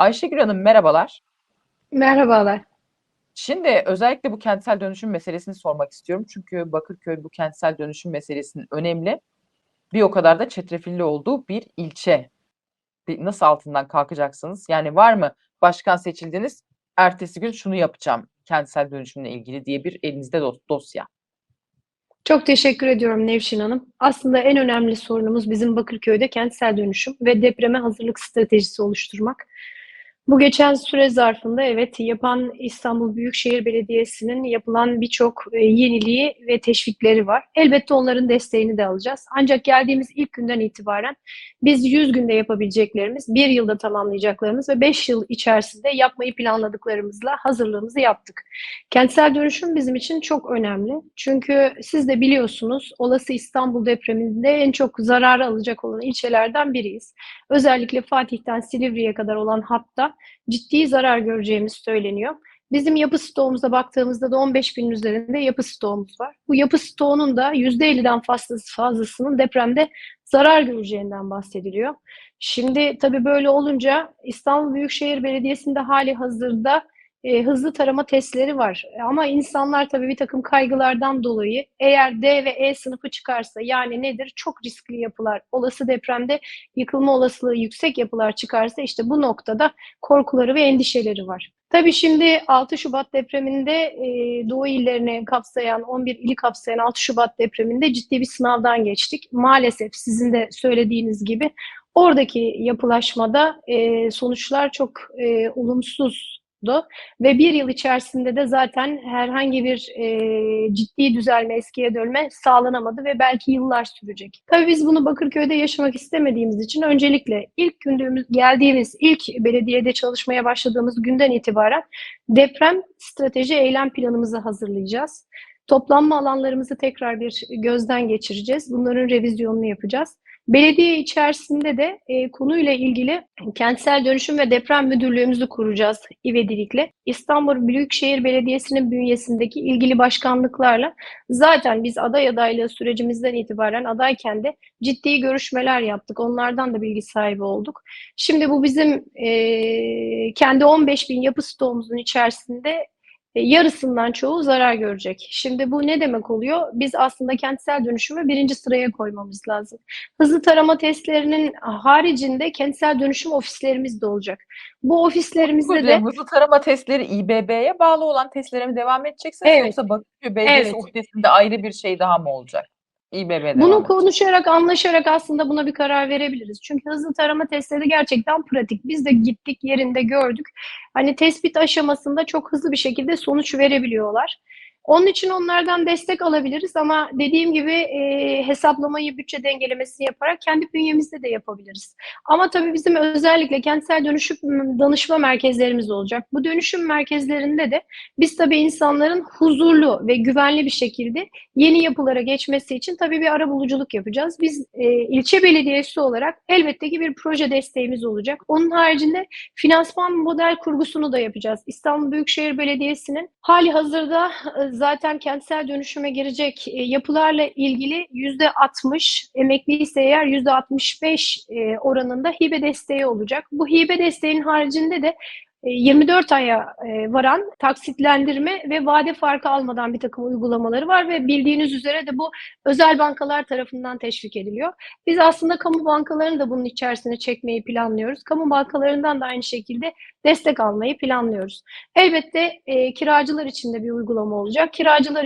Ayşegül Hanım merhabalar. Merhabalar. Şimdi özellikle bu kentsel dönüşüm meselesini sormak istiyorum. Çünkü Bakırköy bu kentsel dönüşüm meselesinin önemli, bir o kadar da çetrefilli olduğu bir ilçe. Nasıl altından kalkacaksınız? Yani var mı başkan seçildiniz, ertesi gün şunu yapacağım kentsel dönüşümle ilgili diye bir elinizde dos- dosya. Çok teşekkür ediyorum Nevşin Hanım. Aslında en önemli sorunumuz bizim Bakırköy'de kentsel dönüşüm ve depreme hazırlık stratejisi oluşturmak. Bu geçen süre zarfında evet yapan İstanbul Büyükşehir Belediyesi'nin yapılan birçok e, yeniliği ve teşvikleri var. Elbette onların desteğini de alacağız. Ancak geldiğimiz ilk günden itibaren biz 100 günde yapabileceklerimiz, bir yılda tamamlayacaklarımız ve 5 yıl içerisinde yapmayı planladıklarımızla hazırlığımızı yaptık. Kentsel dönüşüm bizim için çok önemli. Çünkü siz de biliyorsunuz olası İstanbul depreminde en çok zararı alacak olan ilçelerden biriyiz. Özellikle Fatih'ten Silivri'ye kadar olan hatta ciddi zarar göreceğimiz söyleniyor. Bizim yapı stoğumuza baktığımızda da 15 binin üzerinde yapı stoğumuz var. Bu yapı stoğunun da %50'den fazlası, fazlasının depremde zarar göreceğinden bahsediliyor. Şimdi tabii böyle olunca İstanbul Büyükşehir Belediyesi'nde hali hazırda e, hızlı tarama testleri var. Ama insanlar tabii bir takım kaygılardan dolayı eğer D ve E sınıfı çıkarsa yani nedir? Çok riskli yapılar, olası depremde yıkılma olasılığı yüksek yapılar çıkarsa işte bu noktada korkuları ve endişeleri var. Tabii şimdi 6 Şubat depreminde e, Doğu illerini kapsayan, 11 ili kapsayan 6 Şubat depreminde ciddi bir sınavdan geçtik. Maalesef sizin de söylediğiniz gibi oradaki yapılaşmada e, sonuçlar çok e, olumsuz ve bir yıl içerisinde de zaten herhangi bir e, ciddi düzelme, eskiye dönme sağlanamadı ve belki yıllar sürecek. Tabii biz bunu Bakırköy'de yaşamak istemediğimiz için öncelikle ilk gündüğümüz, geldiğimiz ilk belediyede çalışmaya başladığımız günden itibaren deprem strateji eylem planımızı hazırlayacağız. Toplanma alanlarımızı tekrar bir gözden geçireceğiz. Bunların revizyonunu yapacağız. Belediye içerisinde de e, konuyla ilgili kentsel dönüşüm ve deprem müdürlüğümüzü kuracağız ivedilikle. İstanbul Büyükşehir Belediyesi'nin bünyesindeki ilgili başkanlıklarla zaten biz aday adaylığı sürecimizden itibaren adayken de ciddi görüşmeler yaptık. Onlardan da bilgi sahibi olduk. Şimdi bu bizim e, kendi 15 bin yapı stoğumuzun içerisinde yarısından çoğu zarar görecek. Şimdi bu ne demek oluyor? Biz aslında kentsel dönüşümü birinci sıraya koymamız lazım. Hızlı tarama testlerinin haricinde kentsel dönüşüm ofislerimiz de olacak. Bu ofislerimizde de Hızlı tarama testleri İBB'ye bağlı olan testlere mi devam edeceksiniz Evet. yoksa Bakırköy Belediyesi Evet. uhdesinde ayrı bir şey daha mı olacak? İBB devam Bunu edecek. konuşarak, anlaşarak aslında buna bir karar verebiliriz. Çünkü hızlı tarama testleri gerçekten pratik. Biz de gittik, yerinde gördük. Hani tespit aşamasında çok hızlı bir şekilde sonuç verebiliyorlar. Onun için onlardan destek alabiliriz ama dediğim gibi e, hesaplamayı, bütçe dengelemesini yaparak kendi bünyemizde de yapabiliriz. Ama tabii bizim özellikle kentsel dönüşüm danışma merkezlerimiz olacak. Bu dönüşüm merkezlerinde de biz tabii insanların huzurlu ve güvenli bir şekilde yeni yapılara geçmesi için tabii bir arabuluculuk yapacağız. Biz e, ilçe belediyesi olarak elbette ki bir proje desteğimiz olacak. Onun haricinde finansman model kurgusunu da yapacağız. İstanbul Büyükşehir Belediyesi'nin hali hazırda e, zaten kentsel dönüşüme girecek e, yapılarla ilgili yüzde 60 emekliyse eğer yüzde 65 e, oranında hibe desteği olacak. Bu hibe desteğin haricinde de 24 aya e, varan taksitlendirme ve vade farkı almadan bir takım uygulamaları var ve bildiğiniz üzere de bu özel bankalar tarafından teşvik ediliyor. Biz aslında kamu bankalarını da bunun içerisine çekmeyi planlıyoruz. Kamu bankalarından da aynı şekilde destek almayı planlıyoruz. Elbette e, kiracılar için de bir uygulama olacak. Kiracılar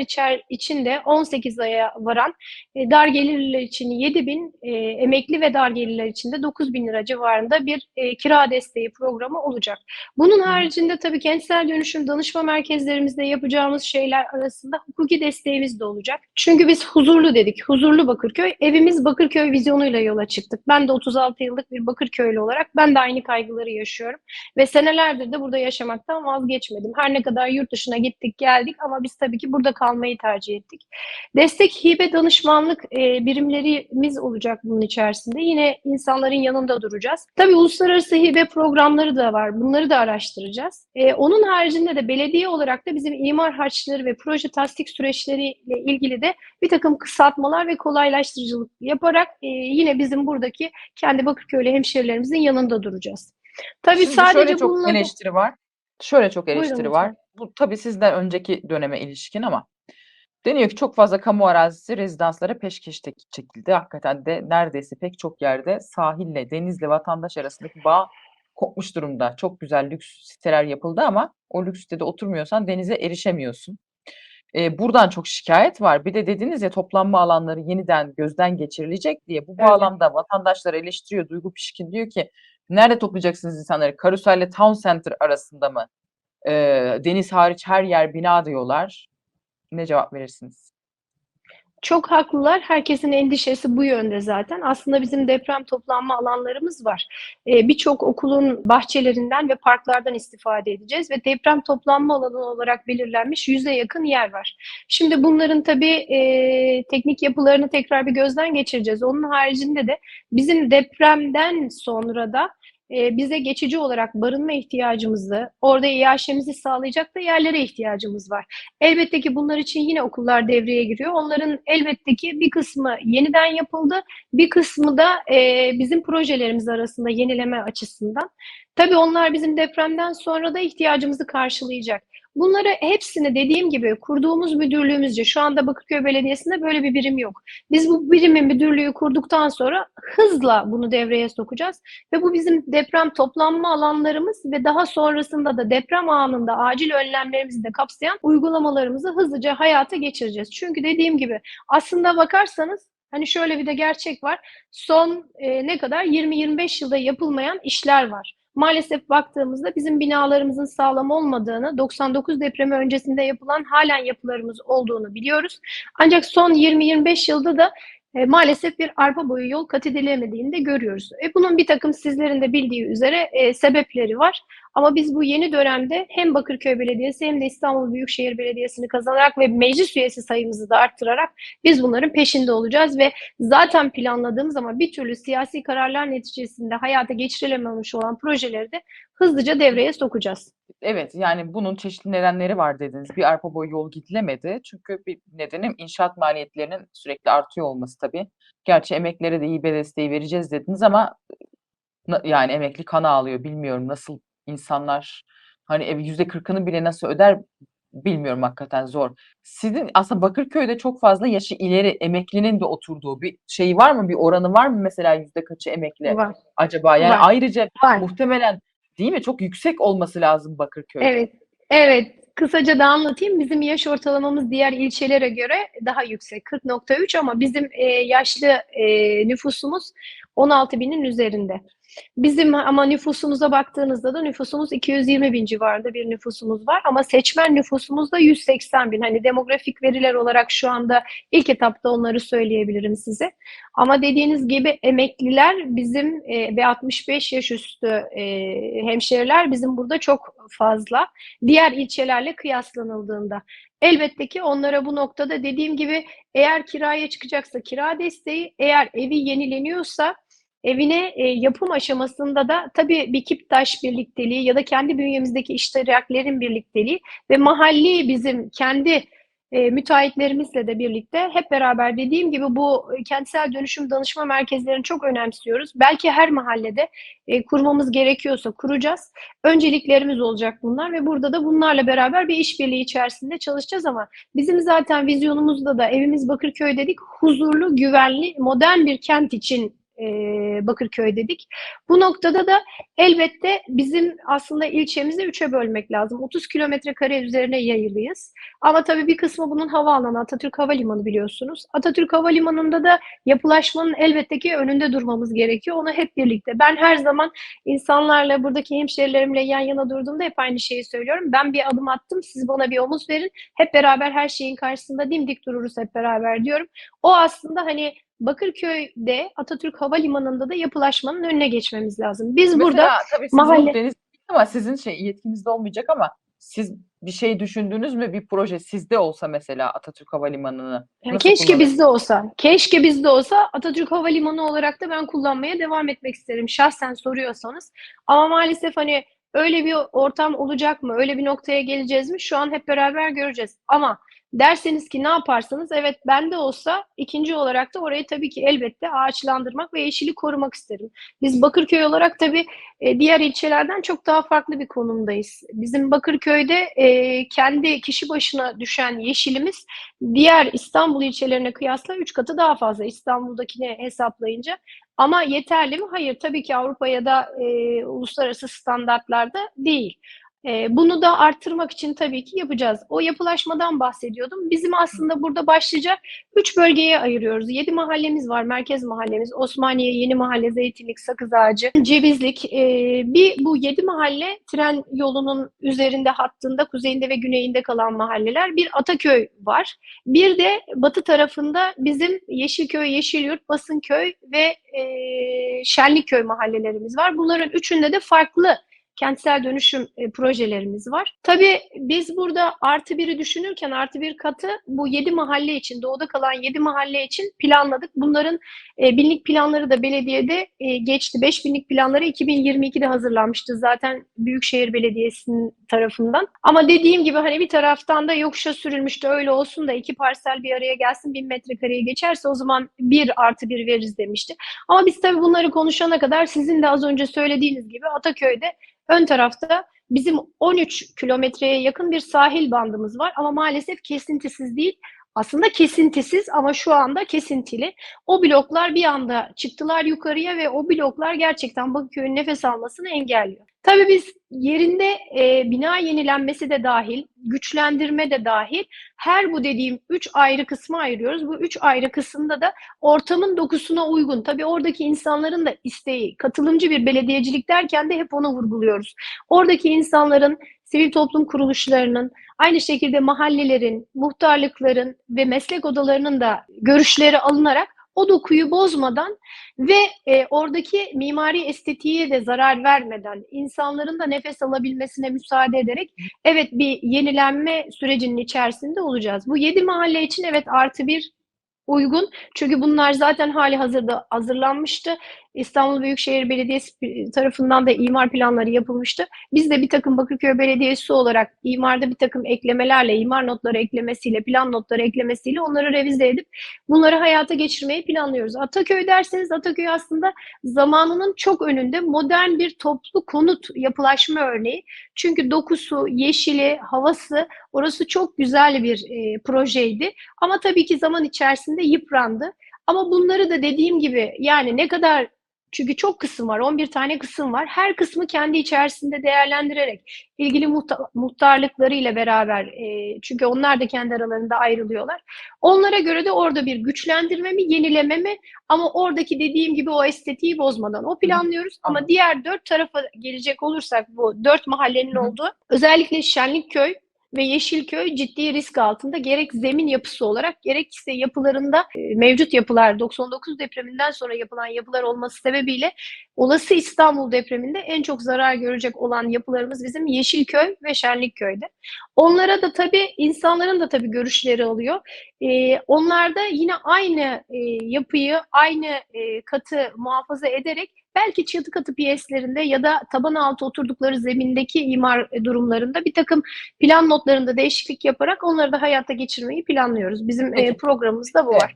için de 18 aya varan e, dar gelirliler için 7 bin, e, emekli ve dar gelirler için de 9 bin lira civarında bir e, kira desteği programı olacak. Bunun haricinde tabii kentsel dönüşüm danışma merkezlerimizde yapacağımız şeyler arasında hukuki desteğimiz de olacak. Çünkü biz huzurlu dedik. Huzurlu Bakırköy. Evimiz Bakırköy vizyonuyla yola çıktık. Ben de 36 yıllık bir Bakırköylü olarak ben de aynı kaygıları yaşıyorum. Ve senelerdir de burada yaşamaktan vazgeçmedim. Her ne kadar yurt dışına gittik geldik ama biz tabii ki burada kalmayı tercih ettik. Destek hibe danışmanlık e, birimlerimiz olacak bunun içerisinde. Yine insanların yanında duracağız. Tabii uluslararası hibe programları da var. Bunları da araştıracağız. E, onun haricinde de belediye olarak da bizim imar harçları ve proje tasdik süreçleriyle ilgili de bir takım kısaltmalar ve kolaylaştırıcılık yaparak e, yine bizim buradaki kendi Bakırköylü hemşehrilerimizin yanında duracağız. Tabii Şimdi sadece şöyle çok bununla eleştiri var. Şöyle çok eleştiri var. Bu tabii sizden önceki döneme ilişkin ama deniyor ki çok fazla kamu arazisi rezidanslara peşkeş çekildi. Hakikaten de neredeyse pek çok yerde sahille, denizle vatandaş arasındaki bağ kopmuş durumda. Çok güzel lüks siteler yapıldı ama o lüks sitede oturmuyorsan denize erişemiyorsun. Ee, buradan çok şikayet var. Bir de dediniz ya toplanma alanları yeniden gözden geçirilecek diye. Bu bağlamda vatandaşlar eleştiriyor. Duygu Pişkin diyor ki nerede toplayacaksınız insanları? Karusel ile Town Center arasında mı? Ee, deniz hariç her yer bina diyorlar. Ne cevap verirsiniz? Çok haklılar. Herkesin endişesi bu yönde zaten. Aslında bizim deprem toplanma alanlarımız var. Ee, Birçok okulun bahçelerinden ve parklardan istifade edeceğiz ve deprem toplanma alanı olarak belirlenmiş yüze yakın yer var. Şimdi bunların tabii e, teknik yapılarını tekrar bir gözden geçireceğiz. Onun haricinde de bizim depremden sonra da e, bize geçici olarak barınma ihtiyacımızı, orada iaşemizi sağlayacak da yerlere ihtiyacımız var. Elbette ki bunlar için yine okullar devreye giriyor. Onların elbette ki bir kısmı yeniden yapıldı, bir kısmı da e, bizim projelerimiz arasında yenileme açısından. Tabii onlar bizim depremden sonra da ihtiyacımızı karşılayacak. Bunları hepsini dediğim gibi kurduğumuz müdürlüğümüzce şu anda Bakırköy Belediyesi'nde böyle bir birim yok. Biz bu birimin müdürlüğü kurduktan sonra hızla bunu devreye sokacağız ve bu bizim deprem toplanma alanlarımız ve daha sonrasında da deprem anında acil önlemlerimizi de kapsayan uygulamalarımızı hızlıca hayata geçireceğiz. Çünkü dediğim gibi aslında bakarsanız hani şöyle bir de gerçek var. Son e, ne kadar 20-25 yılda yapılmayan işler var. Maalesef baktığımızda bizim binalarımızın sağlam olmadığını, 99 depremi öncesinde yapılan halen yapılarımız olduğunu biliyoruz. Ancak son 20-25 yılda da e, maalesef bir arpa boyu yol kat edilemediğini de görüyoruz. E, bunun bir takım sizlerin de bildiği üzere e, sebepleri var. Ama biz bu yeni dönemde hem Bakırköy Belediyesi hem de İstanbul Büyükşehir Belediyesi'ni kazanarak ve meclis üyesi sayımızı da arttırarak biz bunların peşinde olacağız ve zaten planladığımız ama bir türlü siyasi kararlar neticesinde hayata geçirilememiş olan projeleri de hızlıca devreye sokacağız. Evet yani bunun çeşitli nedenleri var dediniz. Bir arpa boyu yol gidilemedi. Çünkü bir nedenim inşaat maliyetlerinin sürekli artıyor olması tabii. Gerçi emeklere de iyi bir desteği vereceğiz dediniz ama na- yani emekli kana ağlıyor. Bilmiyorum nasıl insanlar hani ev yüzde kırkını bile nasıl öder bilmiyorum hakikaten zor. Sizin aslında Bakırköy'de çok fazla yaşı ileri emeklinin de oturduğu bir şey var mı? Bir oranı var mı mesela yüzde kaçı emekli Var. acaba? Yani Var. ayrıca Var. muhtemelen değil mi? Çok yüksek olması lazım Bakırköy'de. Evet, evet. Kısaca da anlatayım. Bizim yaş ortalamamız diğer ilçelere göre daha yüksek. 40.3 ama bizim e, yaşlı e, nüfusumuz 16 binin üzerinde. Bizim ama nüfusumuza baktığınızda da nüfusumuz 220 bin civarında bir nüfusumuz var. Ama seçmen nüfusumuz da 180 bin. Hani demografik veriler olarak şu anda ilk etapta onları söyleyebilirim size. Ama dediğiniz gibi emekliler bizim e, ve 65 yaş üstü e, hemşehriler bizim burada çok fazla. Diğer ilçelerle kıyaslanıldığında. Elbette ki onlara bu noktada dediğim gibi eğer kiraya çıkacaksa kira desteği, eğer evi yenileniyorsa evine e, yapım aşamasında da tabii bir Kiptaş birlikteliği ya da kendi bünyemizdeki iştiraklerin birlikteliği ve mahalli bizim kendi e, müteahhitlerimizle de birlikte hep beraber dediğim gibi bu kentsel dönüşüm danışma merkezlerini çok önemsiyoruz. Belki her mahallede e, kurmamız gerekiyorsa kuracağız. Önceliklerimiz olacak bunlar ve burada da bunlarla beraber bir işbirliği içerisinde çalışacağız ama bizim zaten vizyonumuzda da evimiz Bakırköy dedik. Huzurlu, güvenli, modern bir kent için e, Bakırköy dedik. Bu noktada da elbette bizim aslında ilçemizi üçe bölmek lazım. 30 kilometre kare üzerine yayılıyız. Ama tabii bir kısmı bunun havaalanı Atatürk Havalimanı biliyorsunuz. Atatürk Havalimanı'nda da yapılaşmanın elbette ki önünde durmamız gerekiyor. Onu hep birlikte. Ben her zaman insanlarla buradaki hemşerilerimle yan yana durduğumda hep aynı şeyi söylüyorum. Ben bir adım attım, siz bana bir omuz verin. Hep beraber her şeyin karşısında dimdik dururuz hep beraber diyorum. O aslında hani Bakırköy'de Atatürk Havalimanı'nda da yapılaşmanın önüne geçmemiz lazım. Biz Mesela burada tabii mahalle- deniz ama sizin şey yetkinizde olmayacak ama siz bir şey düşündünüz mü bir proje sizde olsa mesela Atatürk Havalimanı'nı Ya nasıl keşke bizde olsa. Keşke bizde olsa Atatürk Havalimanı olarak da ben kullanmaya devam etmek isterim şahsen soruyorsanız. Ama maalesef hani öyle bir ortam olacak mı? Öyle bir noktaya geleceğiz mi? Şu an hep beraber göreceğiz. Ama Derseniz ki ne yaparsanız evet bende olsa ikinci olarak da orayı tabii ki elbette ağaçlandırmak ve yeşili korumak isterim. Biz Bakırköy olarak tabii e, diğer ilçelerden çok daha farklı bir konumdayız. Bizim Bakırköy'de e, kendi kişi başına düşen yeşilimiz diğer İstanbul ilçelerine kıyasla 3 katı daha fazla İstanbul'dakini hesaplayınca. Ama yeterli mi? Hayır. Tabii ki Avrupa ya da e, uluslararası standartlarda değil. E, bunu da arttırmak için tabii ki yapacağız. O yapılaşmadan bahsediyordum. Bizim aslında burada başlıca üç bölgeye ayırıyoruz. Yedi mahallemiz var. Merkez mahallemiz, Osmaniye, Yeni Mahalle, Zeytinlik, Sakız Ağacı, Cevizlik. E, bir bu yedi mahalle tren yolunun üzerinde hattında kuzeyinde ve güneyinde kalan mahalleler. Bir Ataköy var. Bir de batı tarafında bizim Yeşilköy, Yeşilyurt, Basınköy ve e, Şenlikköy mahallelerimiz var. Bunların üçünde de farklı kentsel dönüşüm e, projelerimiz var. Tabii biz burada artı biri düşünürken artı bir katı bu yedi mahalle için, doğuda kalan yedi mahalle için planladık. Bunların e, binlik planları da belediyede e, geçti. Beş binlik planları 2022'de hazırlanmıştı zaten Büyükşehir Belediyesi'nin tarafından. Ama dediğim gibi hani bir taraftan da yokuşa sürülmüştü öyle olsun da iki parsel bir araya gelsin bin metrekareye geçerse o zaman bir artı bir veririz demişti. Ama biz tabii bunları konuşana kadar sizin de az önce söylediğiniz gibi Ataköy'de ön tarafta bizim 13 kilometreye yakın bir sahil bandımız var ama maalesef kesintisiz değil. Aslında kesintisiz ama şu anda kesintili. O bloklar bir anda çıktılar yukarıya ve o bloklar gerçekten Bakırköy'ün nefes almasını engelliyor. Tabii biz yerinde e, bina yenilenmesi de dahil, güçlendirme de dahil her bu dediğim üç ayrı kısma ayırıyoruz. Bu üç ayrı kısımda da ortamın dokusuna uygun. Tabii oradaki insanların da isteği, katılımcı bir belediyecilik derken de hep onu vurguluyoruz. Oradaki insanların, sivil toplum kuruluşlarının, aynı şekilde mahallelerin, muhtarlıkların ve meslek odalarının da görüşleri alınarak o dokuyu bozmadan ve e, oradaki mimari estetiğe de zarar vermeden, insanların da nefes alabilmesine müsaade ederek evet bir yenilenme sürecinin içerisinde olacağız. Bu yedi mahalle için evet artı bir uygun. Çünkü bunlar zaten hali hazırda hazırlanmıştı. İstanbul Büyükşehir Belediyesi tarafından da imar planları yapılmıştı. Biz de bir takım Bakırköy Belediyesi olarak imarda bir takım eklemelerle, imar notları eklemesiyle, plan notları eklemesiyle onları revize edip bunları hayata geçirmeyi planlıyoruz. Ataköy derseniz Ataköy aslında zamanının çok önünde modern bir toplu konut yapılaşma örneği. Çünkü dokusu, yeşili, havası orası çok güzel bir e, projeydi. Ama tabii ki zaman içerisinde yıprandı. Ama bunları da dediğim gibi yani ne kadar çünkü çok kısım var, 11 tane kısım var. Her kısmı kendi içerisinde değerlendirerek ilgili muhta- muhtarlıklarıyla beraber e, çünkü onlar da kendi aralarında ayrılıyorlar. Onlara göre de orada bir güçlendirme mi, yenileme mi ama oradaki dediğim gibi o estetiği bozmadan o planlıyoruz. Ama diğer dört tarafa gelecek olursak bu dört mahallenin hı. olduğu özellikle Şenlikköy ve Yeşilköy ciddi risk altında gerek zemin yapısı olarak gerekse yapılarında e, mevcut yapılar 99 depreminden sonra yapılan yapılar olması sebebiyle olası İstanbul depreminde en çok zarar görecek olan yapılarımız bizim Yeşilköy ve Şenlikköy'de. Onlara da tabii insanların da tabii görüşleri alıyor. Ee, onlar da yine aynı e, yapıyı, aynı e, katı muhafaza ederek belki çatı katı piyeslerinde ya da taban altı oturdukları zemindeki imar durumlarında bir takım plan notlarında değişiklik yaparak onları da hayata geçirmeyi planlıyoruz. Bizim e, programımızda bu var.